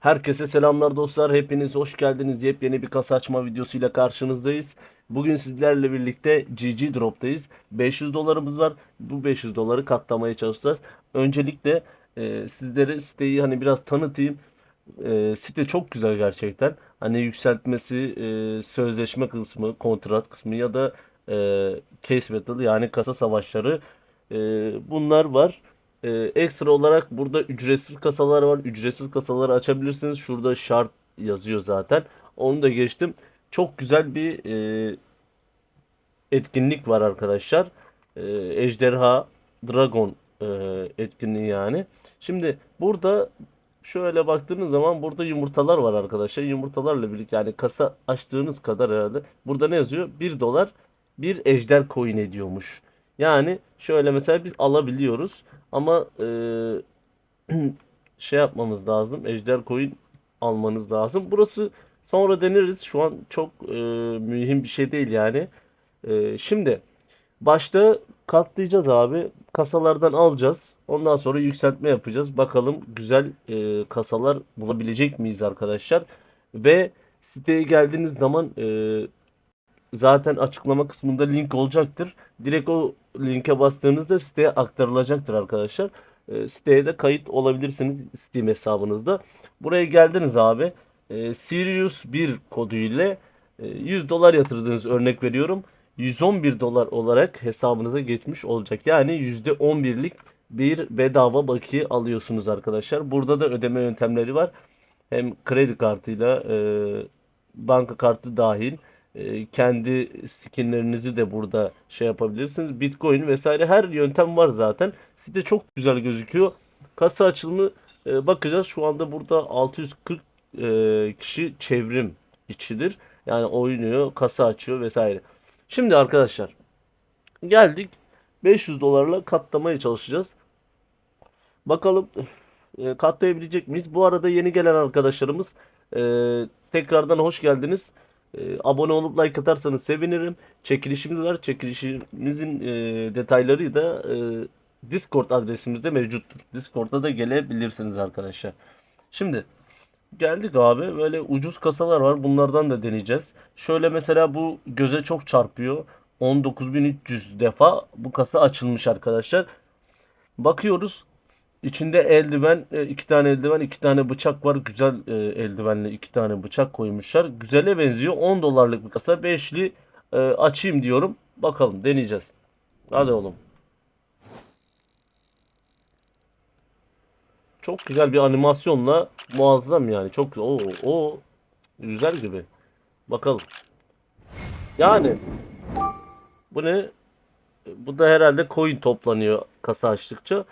Herkese selamlar dostlar. Hepiniz hoş geldiniz. Yepyeni bir kasa açma videosuyla karşınızdayız. Bugün sizlerle birlikte GG Drop'tayız. 500 dolarımız var. Bu 500 doları katlamaya çalışacağız. Öncelikle e, sizlere siteyi hani biraz tanıtayım. E, site çok güzel gerçekten. Hani yükseltmesi, e, sözleşme kısmı, kontrat kısmı ya da e, case battle yani kasa savaşları e, bunlar var. Ee, ekstra olarak burada ücretsiz kasalar var. Ücretsiz kasaları açabilirsiniz. Şurada şart yazıyor zaten. Onu da geçtim. Çok güzel bir e, etkinlik var arkadaşlar. E, Ejderha Dragon e, etkinliği yani. Şimdi burada şöyle baktığınız zaman burada yumurtalar var arkadaşlar. Yumurtalarla birlikte yani kasa açtığınız kadar herhalde. Burada ne yazıyor? 1 dolar bir ejder coin ediyormuş. Yani şöyle mesela biz alabiliyoruz ama e, şey yapmamız lazım. Ejder coin almanız lazım. Burası sonra deneriz. Şu an çok e, mühim bir şey değil yani. E, şimdi başta katlayacağız abi. Kasalardan alacağız. Ondan sonra yükseltme yapacağız. Bakalım güzel e, kasalar bulabilecek miyiz arkadaşlar. Ve siteye geldiğiniz zaman e, zaten açıklama kısmında link olacaktır. Direkt o linke bastığınızda siteye aktarılacaktır arkadaşlar. E, siteye de kayıt olabilirsiniz Steam hesabınızda. Buraya geldiniz abi. E, Sirius 1 kodu ile e, 100 dolar yatırdığınız örnek veriyorum. 111 dolar olarak hesabınıza geçmiş olacak. Yani %11'lik bir bedava bakiye alıyorsunuz arkadaşlar. Burada da ödeme yöntemleri var. Hem kredi kartıyla e, banka kartı dahil e, kendi skinlerinizi de burada şey yapabilirsiniz. Bitcoin vesaire her yöntem var zaten. Site çok güzel gözüküyor. Kasa açılımı e, bakacağız. Şu anda burada 640 e, kişi çevrim içidir. Yani oynuyor, kasa açıyor vesaire. Şimdi arkadaşlar geldik 500 dolarla katlamaya çalışacağız. Bakalım e, katlayabilecek miyiz? Bu arada yeni gelen arkadaşlarımız e, tekrardan hoş geldiniz. E, abone olup like atarsanız sevinirim. Çekilişimiz var. Çekilişimizin e, detayları da e, Discord adresimizde mevcuttur. Discord'a da gelebilirsiniz arkadaşlar. Şimdi geldik abi. Böyle ucuz kasalar var. Bunlardan da deneyeceğiz. Şöyle mesela bu göze çok çarpıyor. 19.300 defa bu kasa açılmış arkadaşlar. Bakıyoruz. İçinde eldiven, e, iki tane eldiven, iki tane bıçak var. Güzel e, eldivenle iki tane bıçak koymuşlar. Güzele benziyor. 10 dolarlık bir kasa. Beşli e, açayım diyorum. Bakalım deneyeceğiz. Hadi oğlum. Çok güzel bir animasyonla muazzam yani. Çok o o güzel gibi. Bakalım. Yani bu ne? Bu da herhalde coin toplanıyor kasa açtıkça.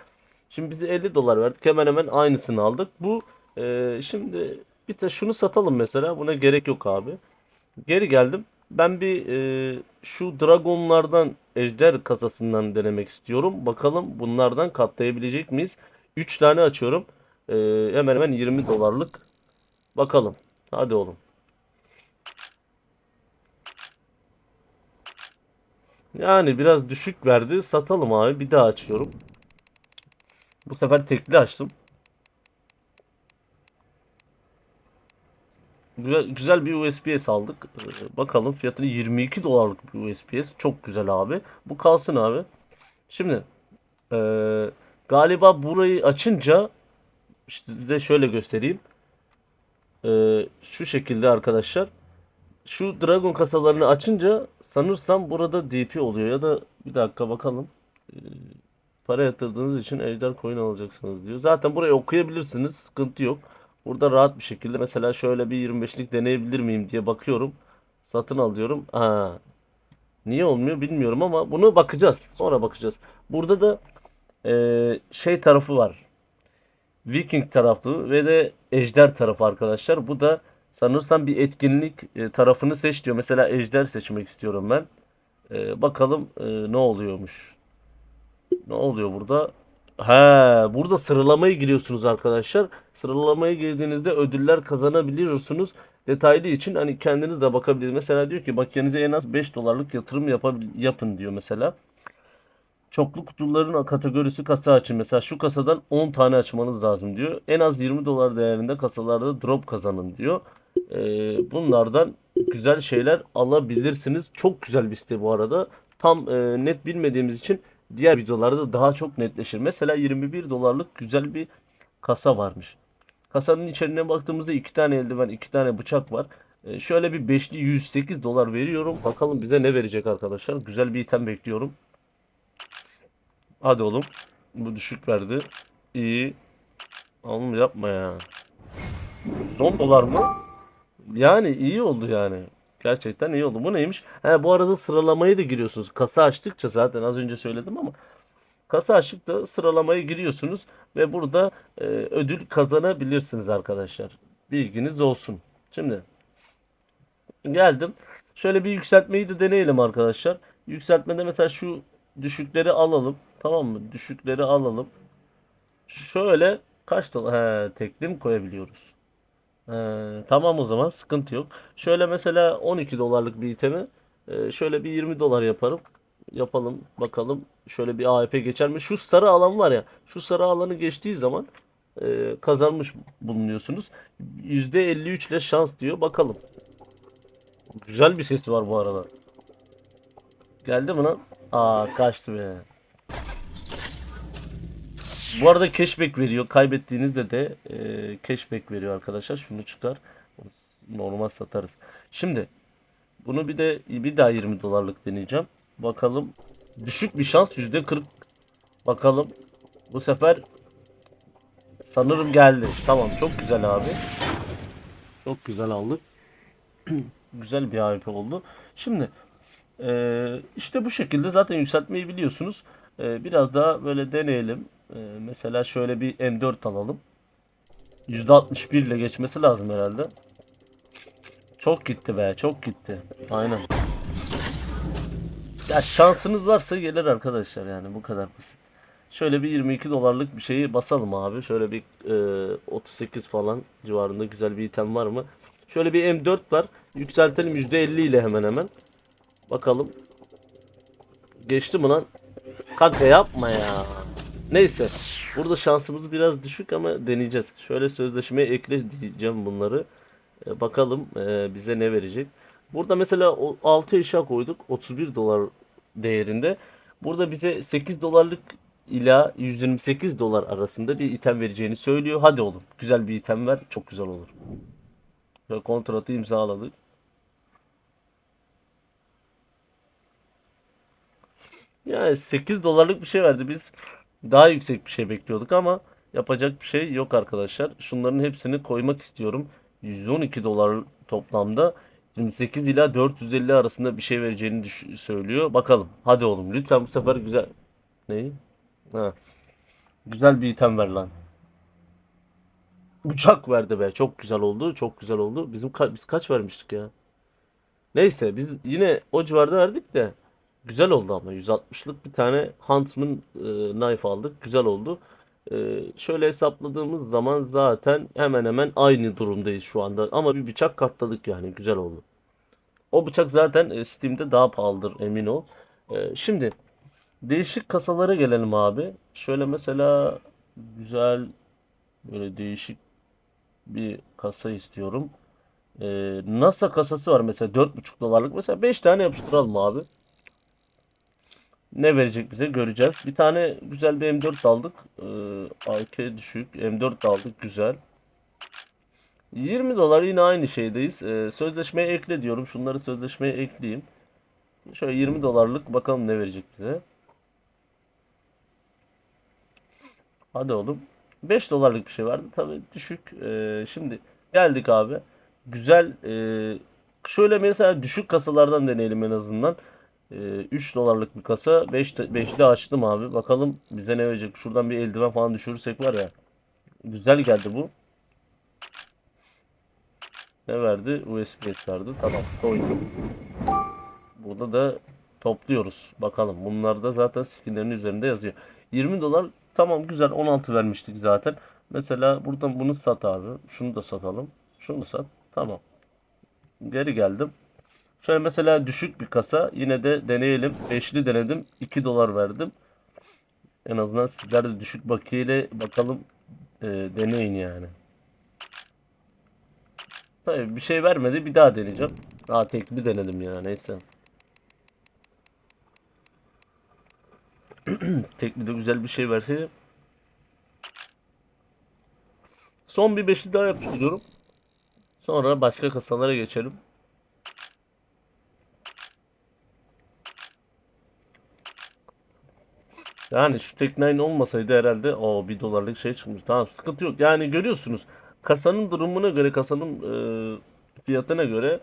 Şimdi bize 50 dolar verdik. Hemen hemen aynısını aldık. Bu e, şimdi bir de şunu satalım mesela. Buna gerek yok abi. Geri geldim. Ben bir e, şu dragonlardan ejder kasasından denemek istiyorum. Bakalım bunlardan katlayabilecek miyiz? 3 tane açıyorum. E, hemen hemen 20 dolarlık. Bakalım. Hadi oğlum. Yani biraz düşük verdi. Satalım abi. Bir daha açıyorum. Bu sefer tekli açtım. Güzel, güzel bir USPS aldık. Ee, bakalım fiyatını 22 dolarlık bir USPS. Çok güzel abi. Bu kalsın abi. Şimdi ee, galiba burayı açınca size şöyle göstereyim. Ee, şu şekilde arkadaşlar. Şu Dragon kasalarını açınca sanırsam burada DP oluyor ya da bir dakika bakalım. Ee, para yatırdığınız için ejder coin alacaksınız diyor. Zaten burayı okuyabilirsiniz. Sıkıntı yok. Burada rahat bir şekilde mesela şöyle bir 25'lik deneyebilir miyim diye bakıyorum. Satın alıyorum. Ha. Niye olmuyor bilmiyorum ama bunu bakacağız. Sonra bakacağız. Burada da e, şey tarafı var. Viking tarafı ve de ejder tarafı arkadaşlar. Bu da sanırsam bir etkinlik e, tarafını seç diyor. Mesela ejder seçmek istiyorum ben. E, bakalım e, ne oluyormuş. Ne oluyor burada? He, burada sıralamaya giriyorsunuz arkadaşlar. Sıralamaya girdiğinizde ödüller kazanabiliyorsunuz. Detaylı için hani kendiniz de bakabilirsiniz. Mesela diyor ki makiyenize en az 5 dolarlık yatırım yapın diyor mesela. Çoklu kutuların kategorisi kasa açın. Mesela şu kasadan 10 tane açmanız lazım diyor. En az 20 dolar değerinde kasalarda drop kazanın diyor. Ee, bunlardan güzel şeyler alabilirsiniz. Çok güzel bir site bu arada. Tam e, net bilmediğimiz için diğer videolarda daha çok netleşir. Mesela 21 dolarlık güzel bir kasa varmış. Kasanın içeriğine baktığımızda iki tane eldiven, iki tane bıçak var. Ee, şöyle bir beşli 108 dolar veriyorum. Bakalım bize ne verecek arkadaşlar. Güzel bir item bekliyorum. Hadi oğlum. Bu düşük verdi. İyi. Oğlum yapma ya. Son dolar mı? Yani iyi oldu yani. Gerçekten iyi oldu. Bu neymiş? He, bu arada sıralamayı da giriyorsunuz. Kasa açtıkça zaten az önce söyledim ama kasa açtıkça sıralamaya giriyorsunuz ve burada e, ödül kazanabilirsiniz arkadaşlar. Bilginiz olsun. Şimdi geldim. Şöyle bir yükseltmeyi de deneyelim arkadaşlar. Yükseltmede mesela şu düşükleri alalım. Tamam mı? Düşükleri alalım. Şöyle kaç dolar? He, tekli mi koyabiliyoruz? He, tamam o zaman sıkıntı yok. Şöyle mesela 12 dolarlık bir itemi e, şöyle bir 20 dolar yaparım. Yapalım bakalım. Şöyle bir AWP geçer mi? Şu sarı alan var ya. Şu sarı alanı geçtiği zaman e, kazanmış bulunuyorsunuz. %53 ile şans diyor. Bakalım. Güzel bir sesi var bu arada. Geldi mi lan? Aa kaçtı be. Bu arada cashback veriyor. Kaybettiğinizde de e, cashback veriyor arkadaşlar. Şunu çıkar. Normal satarız. Şimdi bunu bir de bir daha 20 dolarlık deneyeceğim. Bakalım. Düşük bir şans %40. Bakalım. Bu sefer sanırım geldi. Tamam çok güzel abi. Çok güzel aldık. güzel bir AWP oldu. Şimdi ee, işte bu şekilde zaten yükseltmeyi biliyorsunuz. Ee, biraz daha böyle deneyelim. Ee, mesela şöyle bir M4 alalım. %61 ile geçmesi lazım herhalde. Çok gitti be, çok gitti. Aynen. Ya şansınız varsa gelir arkadaşlar yani bu kadar basit. Şöyle bir 22 dolarlık bir şeyi basalım abi. Şöyle bir e, 38 falan civarında güzel bir item var mı? Şöyle bir M4 var. Yükseltelim %50 ile hemen hemen. Bakalım. Geçti mi lan? Kanka yapma ya. Neyse. Burada şansımız biraz düşük ama deneyeceğiz. Şöyle sözleşmeye ekle diyeceğim bunları. E, bakalım e, bize ne verecek. Burada mesela o 6 eşya koyduk. 31 dolar değerinde. Burada bize 8 dolarlık ila 128 dolar arasında bir item vereceğini söylüyor. Hadi oğlum. Güzel bir item ver. Çok güzel olur. Ve kontratı imzaladık. Yani 8 dolarlık bir şey verdi. Biz daha yüksek bir şey bekliyorduk ama yapacak bir şey yok arkadaşlar. Şunların hepsini koymak istiyorum. 112 dolar toplamda 28 ila 450 arasında bir şey vereceğini söylüyor. Bakalım. Hadi oğlum lütfen bu sefer güzel. Neyi? Ha. Güzel bir item ver lan. Bıçak verdi be. Çok güzel oldu. Çok güzel oldu. Bizim ka biz kaç vermiştik ya? Neyse biz yine o civarda verdik de güzel oldu ama 160'lık bir tane Huntsman e, knife aldık. Güzel oldu. E, şöyle hesapladığımız zaman zaten hemen hemen aynı durumdayız şu anda. Ama bir bıçak katladık yani. Güzel oldu. O bıçak zaten e, Steam'de daha pahalıdır emin ol. E, şimdi değişik kasalara gelelim abi. Şöyle mesela güzel böyle değişik bir kasa istiyorum. Ee, NASA kasası var mesela 4,5 dolarlık. Mesela 5 tane yapıştıralım abi. Ne verecek bize göreceğiz. Bir tane güzel bir M4 aldık. Ee, düşük. M4 aldık güzel. 20 dolar yine aynı şeydeyiz. Ee, sözleşmeye ekle diyorum. Şunları sözleşmeye ekleyeyim. Şöyle 20 dolarlık bakalım ne verecek bize. Hadi oğlum. 5 dolarlık bir şey vardı. Tabii düşük. Ee, şimdi geldik abi. Güzel. E, şöyle mesela düşük kasalardan deneyelim en azından. E, 3 dolarlık bir kasa. 5 5'li açtım abi. Bakalım bize ne verecek. Şuradan bir eldiven falan düşürürsek var ya. Güzel geldi bu. Ne verdi? USB verdi. Tamam. Koydum. Burada da topluyoruz. Bakalım. Bunlar da zaten skinlerin üzerinde yazıyor. 20 dolar Tamam güzel 16 vermiştik zaten. Mesela buradan bunu sat abi. Şunu da satalım. Şunu sat. Tamam. Geri geldim. Şöyle mesela düşük bir kasa. Yine de deneyelim. 5'li denedim. 2 dolar verdim. En azından sizler de düşük bakiyeyle bakalım e, deneyin yani. Tabii bir şey vermedi bir daha deneyeceğim. Daha tekli denedim ya neyse. Tekli de güzel bir şey verseydi. Son bir beşli daha yapıyorum. Sonra başka kasalara geçelim. Yani şu Tek9 olmasaydı herhalde o bir dolarlık şey çıkmış. Tamam sıkıntı yok. Yani görüyorsunuz kasanın durumuna göre kasanın e, fiyatına göre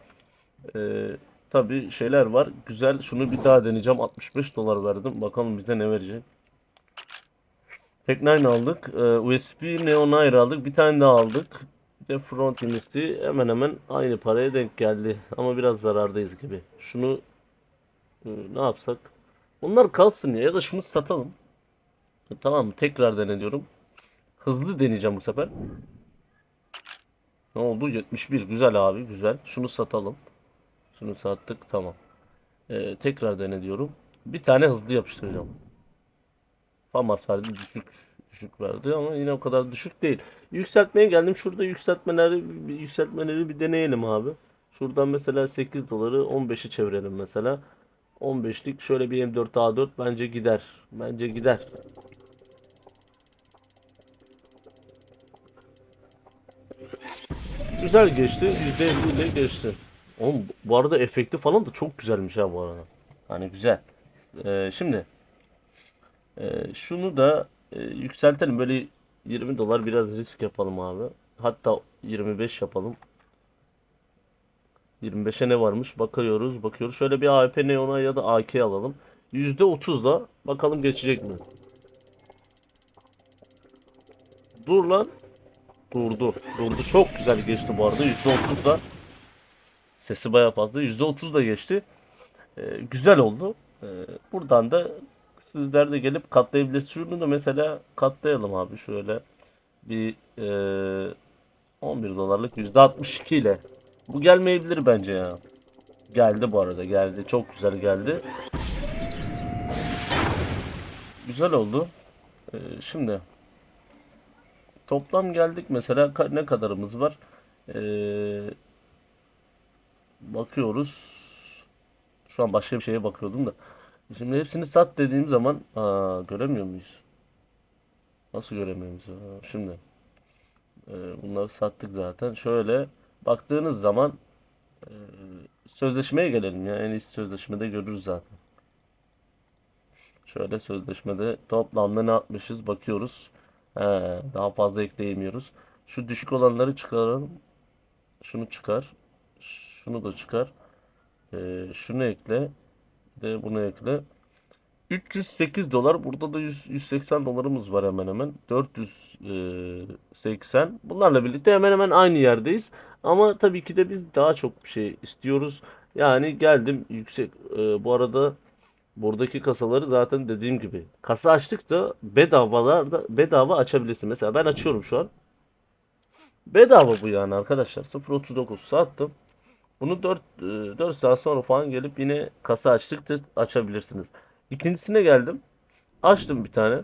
e, tabi şeyler var. Güzel şunu bir daha deneyeceğim. 65 dolar verdim. Bakalım bize ne verecek. Tek9 aldık. E, USB Neon Air aldık. Bir tane daha aldık. Bir de Front Infinity hemen hemen aynı paraya denk geldi. Ama biraz zarardayız gibi. Şunu e, ne yapsak? Bunlar kalsın ya ya da şunu satalım. Tamam? Tekrar denediyorum. Hızlı deneyeceğim bu sefer. Ne oldu? 71. Güzel abi. Güzel. Şunu satalım. Şunu sattık. Tamam. E, tekrar dene. Bir tane hızlı yapıştıracağım. Famas verdi. Düşük. Düşük verdi ama yine o kadar düşük değil. Yükseltmeye geldim. Şurada yükseltmeleri, yükseltmeleri bir deneyelim abi. Şuradan mesela 8 doları 15'i çevirelim mesela. 15'lik şöyle bir M4 A4 bence gider. Bence gider. Güzel geçti. %50 ile geçti. Oğlum bu arada efekti falan da çok güzelmiş ha bu arada. Hani güzel. Ee, şimdi e, şunu da e, yükseltelim. Böyle 20 dolar biraz risk yapalım abi. Hatta 25 yapalım. 25'e ne varmış? Bakıyoruz, bakıyoruz. Şöyle bir AWP Neon'a ya da AK alalım. %30'la bakalım geçecek mi? Dur lan. Durdu. Durdu. Çok güzel geçti bu arada. %30'la. Sesi bayağı fazla. %30 da geçti. Ee, güzel oldu. Ee, buradan da sizler de gelip katlayabilirsiniz. Şunu da mesela katlayalım abi şöyle. Bir e, 11 dolarlık %62 ile. Bu gelmeyebilir bence ya. Geldi bu arada geldi. Çok güzel geldi. Güzel oldu. Ee, şimdi toplam geldik mesela ne kadarımız var? Ee, bakıyoruz. Şu an başka bir şeye bakıyordum da. Şimdi hepsini sat dediğim zaman aa, göremiyor muyuz? Nasıl göremiyoruz? Şimdi e, bunları sattık zaten. Şöyle baktığınız zaman e, sözleşmeye gelelim ya. En iyisi sözleşmede görürüz zaten. Şöyle sözleşmede toplamda ne yapmışız bakıyoruz. He, daha fazla ekleyemiyoruz. Şu düşük olanları çıkaralım. Şunu çıkar. Şunu da çıkar. Ee, şunu ekle. De bunu ekle. 308 dolar. Burada da 100, 180 dolarımız var hemen hemen. 480. Bunlarla birlikte hemen hemen aynı yerdeyiz. Ama tabii ki de biz daha çok bir şey istiyoruz. Yani geldim yüksek. e, bu arada buradaki kasaları zaten dediğim gibi kasa açtıkça bedavalar da bedava açabilirsin. Mesela ben açıyorum şu an. Bedava bu yani arkadaşlar. 0.39 sattım. Bunu 4, 4 saat sonra falan gelip yine kasa açtıkça açabilirsiniz. İkincisine geldim. Açtım bir tane.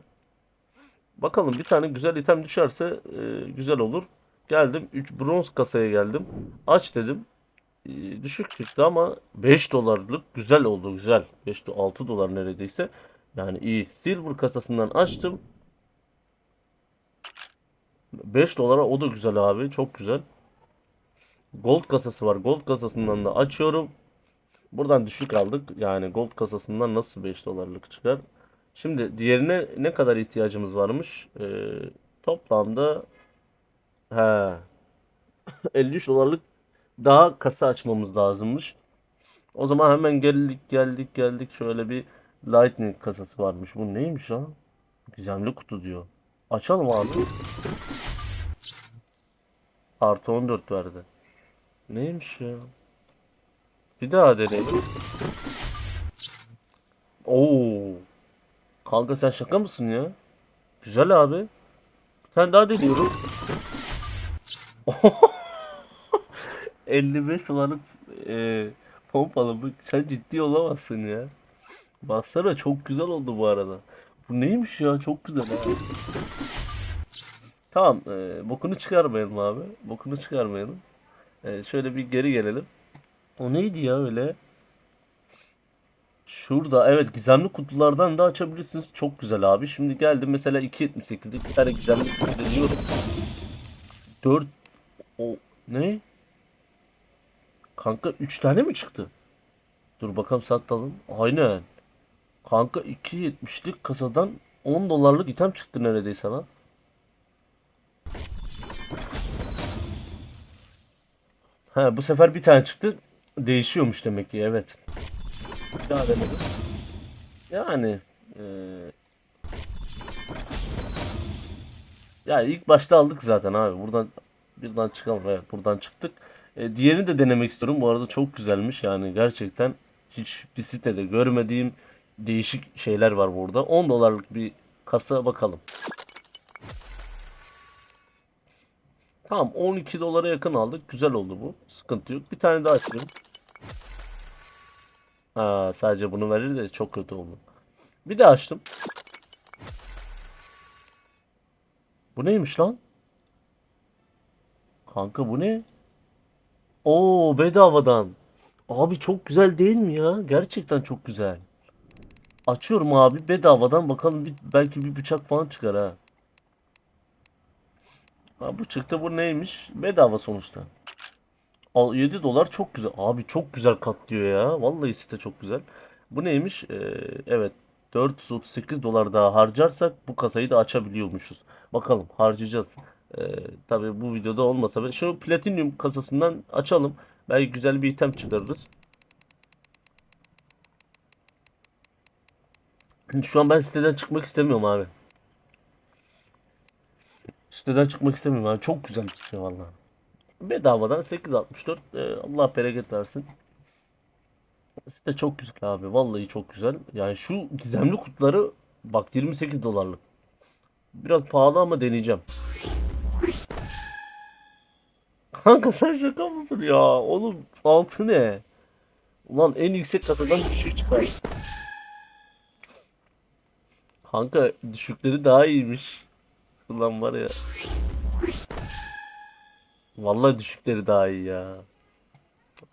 Bakalım bir tane güzel item düşerse e, güzel olur. Geldim 3 bronz kasaya geldim. Aç dedim. E, düşük çıktı ama 5 dolarlık güzel oldu güzel. 5 do- 6 dolar neredeyse. Yani iyi. Silver kasasından açtım. 5 dolara o da güzel abi. Çok güzel. Gold kasası var. Gold kasasından da açıyorum. Buradan düşük aldık. Yani gold kasasından nasıl 5 dolarlık çıkar? Şimdi diğerine ne kadar ihtiyacımız varmış? Ee, toplamda he 53 dolarlık daha kasa açmamız lazımmış. O zaman hemen geldik geldik geldik şöyle bir Lightning kasası varmış. Bu neymiş ha? Gizemli kutu diyor. Açalım abi. Artı 14 verdi. Neymiş ya? Bir daha deneyelim. Oo. Kanka sen şaka mısın ya? Güzel abi. Bir tane daha deniyorum. 55 dolarlık e, pompalı bu. Sen ciddi olamazsın ya. Baksana çok güzel oldu bu arada. Bu neymiş ya? Çok güzel ha. Tamam. E, bokunu çıkarmayalım abi. Bokunu çıkarmayalım. E, şöyle bir geri gelelim. O neydi ya öyle? Şurada evet gizemli kutulardan da açabilirsiniz. Çok güzel abi. Şimdi geldim mesela 2.78'lik bir tane gizemli kutu deniyorum. 4 o ne? Kanka 3 tane mi çıktı? Dur bakalım satalım. Aynen. Kanka 2.70'lik kasadan 10 dolarlık item çıktı neredeyse lan. Ha bu sefer bir tane çıktı. Değişiyormuş demek ki evet. Yani eee ya ilk başta aldık zaten abi. Buradan birden çıkalım. Evet buradan çıktık. E, diğerini de denemek istiyorum. Bu arada çok güzelmiş yani gerçekten hiç bir sitede görmediğim değişik şeyler var burada. 10 dolarlık bir kasa bakalım. Tamam 12 dolara yakın aldık. Güzel oldu bu. Sıkıntı yok. Bir tane daha açayım. Ha, sadece bunu verir de çok kötü oldu. Bir de açtım. Bu neymiş lan? Kanka bu ne? Oo bedavadan. Abi çok güzel değil mi ya? Gerçekten çok güzel. Açıyorum abi bedavadan bakalım bir, belki bir bıçak falan çıkar ha. Ha bu çıktı bu neymiş? Bedava sonuçta. Al 7 dolar çok güzel. Abi çok güzel katlıyor ya. Vallahi site çok güzel. Bu neymiş? Ee, evet 438 dolar daha harcarsak bu kasayı da açabiliyormuşuz. Bakalım harcayacağız. Ee, tabii bu videoda olmasa şu platinyum kasasından açalım. Belki güzel bir item çıkarırız. Şu an ben siteden çıkmak istemiyorum abi. Siteden çıkmak istemiyorum abi. Çok güzel bir site vallahi. Bedavadan 8.64. Ee, Allah bereket versin. Site çok güzel abi. Vallahi çok güzel. Yani şu gizemli kutuları bak 28 dolarlık. Biraz pahalı ama deneyeceğim. Kanka sen şaka mısın ya? Oğlum altı ne? Ulan en yüksek kasadan düşük çıkar. Kanka düşükleri daha iyiymiş. Ulan var ya. Vallahi düşükleri daha iyi ya.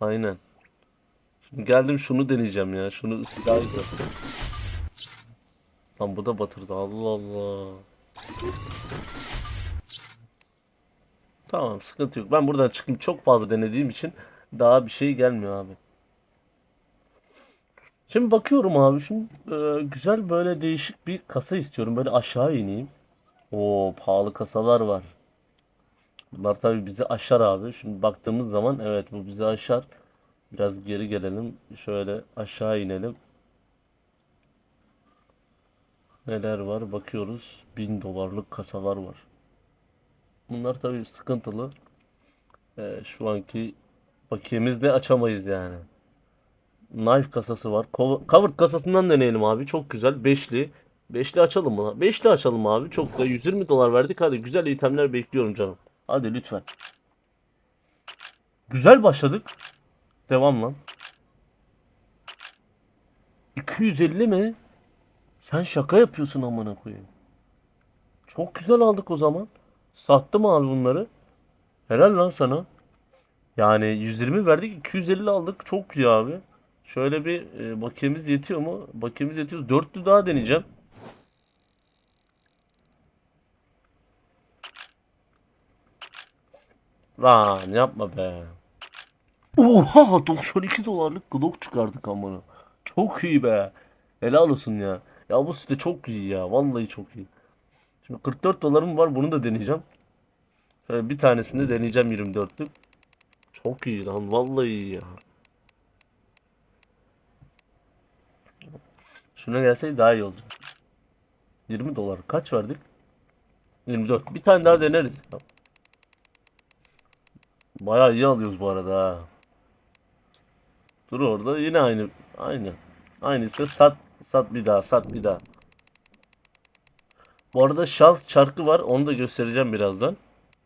Aynen. Şimdi geldim şunu deneyeceğim ya. Şunu daha iyi. Lan bu da batırdı. Allah Allah. Tamam sıkıntı yok. Ben buradan çıkayım. Çok fazla denediğim için daha bir şey gelmiyor abi. Şimdi bakıyorum abi. Şimdi e, güzel böyle değişik bir kasa istiyorum. Böyle aşağı ineyim. Oo pahalı kasalar var. Bunlar tabii bizi aşar abi. Şimdi baktığımız zaman evet bu bizi aşar. Biraz geri gelelim. Şöyle aşağı inelim. Neler var bakıyoruz. 1000 dolarlık kasalar var. Bunlar tabii sıkıntılı. Ee, şu anki bakiyemizde açamayız yani. Knife kasası var. Cover- Covered kasasından deneyelim abi. Çok güzel. Beşli. Beşli açalım mı? Beşli açalım abi. Çok da 120 dolar verdik. Hadi güzel itemler bekliyorum canım. Hadi lütfen. Güzel başladık. Devam lan. 250 mi? Sen şaka yapıyorsun amına koyayım. Çok güzel aldık o zaman. Sattım abi bunları. Helal lan sana. Yani 120 verdik 250 aldık. Çok iyi abi. Şöyle bir e, bakiyemiz yetiyor mu? Bakiyemiz yetiyor. Dörtlü daha deneyeceğim. Lan yapma be. Oha 92 dolarlık Glock çıkardık amına. Çok iyi be. Helal olsun ya. Ya bu site çok iyi ya. Vallahi çok iyi. Şimdi 44 dolarım var. Bunu da deneyeceğim. Şöyle bir tanesini deneyeceğim 24'lük. Çok iyi lan. Vallahi iyi ya. Şuna gelseydi daha iyi olacak. 20 dolar. Kaç verdik? 24. Bir tane daha deneriz. Bayağı iyi alıyoruz bu arada ha. Dur orada yine aynı aynı. Aynısı sat sat bir daha sat bir daha. Bu arada şans çarkı var. Onu da göstereceğim birazdan.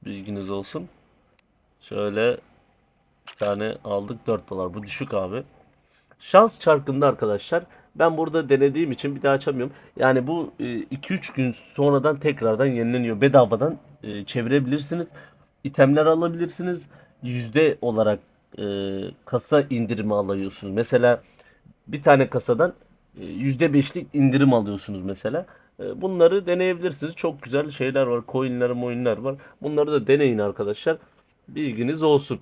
Bilginiz olsun. Şöyle bir tane aldık 4 dolar. Bu düşük abi. Şans çarkında arkadaşlar Ben burada denediğim için bir daha açamıyorum. Yani bu 2-3 gün sonradan tekrardan yenileniyor. Bedavadan e, çevirebilirsiniz. İtemler alabilirsiniz. Yüzde olarak e, kasa indirimi alıyorsunuz. Mesela bir tane kasadan e, yüzde beşlik indirim alıyorsunuz mesela. E, Bunları deneyebilirsiniz. Çok güzel şeyler var. Coinler, moinler var. Bunları da deneyin arkadaşlar. Bilginiz olsun.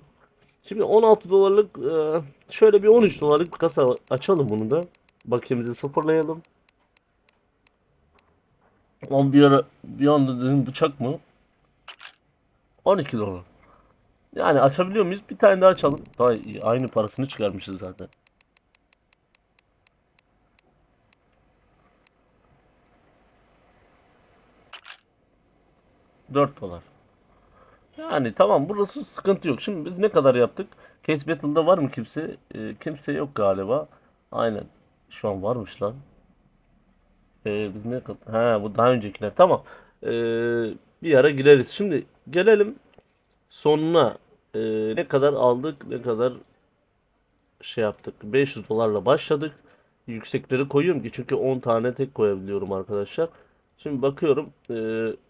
Şimdi 16 dolarlık e, şöyle bir 13 dolarlık bir kasa açalım bunu da. Bakiyemizi sıfırlayalım. On bir ara bir anda dedim bıçak mı? 12 dolar. Yani açabiliyor muyuz? Bir tane daha açalım. Daha aynı parasını çıkarmışız zaten. Dört dolar. Yani tamam burası sıkıntı yok. Şimdi biz ne kadar yaptık? Case Battle'da var mı kimse? Ee, kimse yok galiba. Aynen. Şu an varmış lan. Ee, biz ne kadar? Ha bu daha öncekiler. Tamam. Ee, bir ara gireriz. Şimdi gelelim sonuna. Ee, ne kadar aldık? Ne kadar şey yaptık? 500 dolarla başladık. Yüksekleri koyuyorum ki çünkü 10 tane tek koyabiliyorum arkadaşlar. Şimdi bakıyorum e,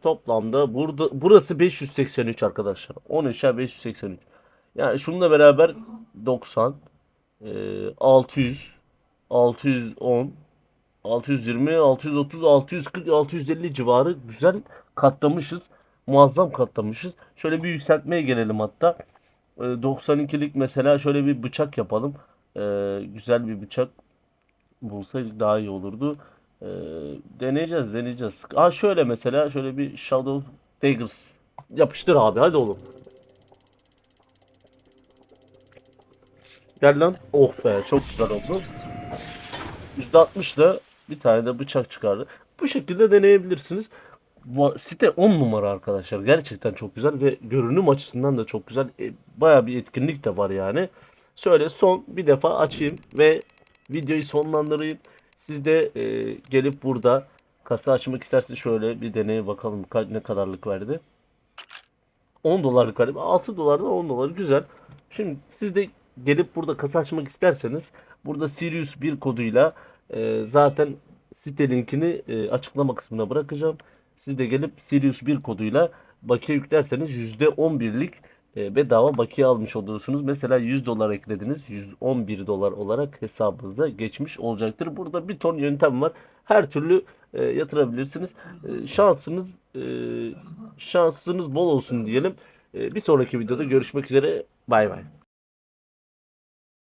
toplamda burada burası 583 arkadaşlar. 10 aşağı 583. Yani şununla beraber 90 e, 600 610 620 630 640 650 civarı güzel katlamışız. Muazzam katlamışız. Şöyle bir yükseltmeye gelelim hatta. E, 92'lik mesela şöyle bir bıçak yapalım. E, güzel bir bıçak bulsaydık daha iyi olurdu. Ee, deneyeceğiz, deneyeceğiz. Aa şöyle mesela şöyle bir Shadow Daggers yapıştır abi hadi oğlum. Gel lan. Oh be çok güzel oldu. %60 da bir tane de bıçak çıkardı. Bu şekilde deneyebilirsiniz. Site 10 numara arkadaşlar. Gerçekten çok güzel ve görünüm açısından da çok güzel. E, Baya bir etkinlik de var yani. Şöyle son bir defa açayım ve videoyu sonlandırayım. Siz de e, gelip burada kasa açmak isterseniz şöyle bir deneye bakalım ka- ne kadarlık verdi. 10 dolarlık verdi. 6 dolardan 10 dolar güzel. Şimdi siz de gelip burada kasa açmak isterseniz burada Sirius 1 koduyla e, zaten site linkini e, açıklama kısmına bırakacağım. Siz de gelip Sirius 1 koduyla bakiye yüklerseniz %11'lik e, bedava bakiye almış oluyorsunuz. Mesela 100 dolar eklediniz. 111 dolar olarak hesabınıza geçmiş olacaktır. Burada bir ton yöntem var. Her türlü e, yatırabilirsiniz. E, şansınız şansınız bol olsun diyelim. Bir sonraki videoda görüşmek üzere. Bay bay.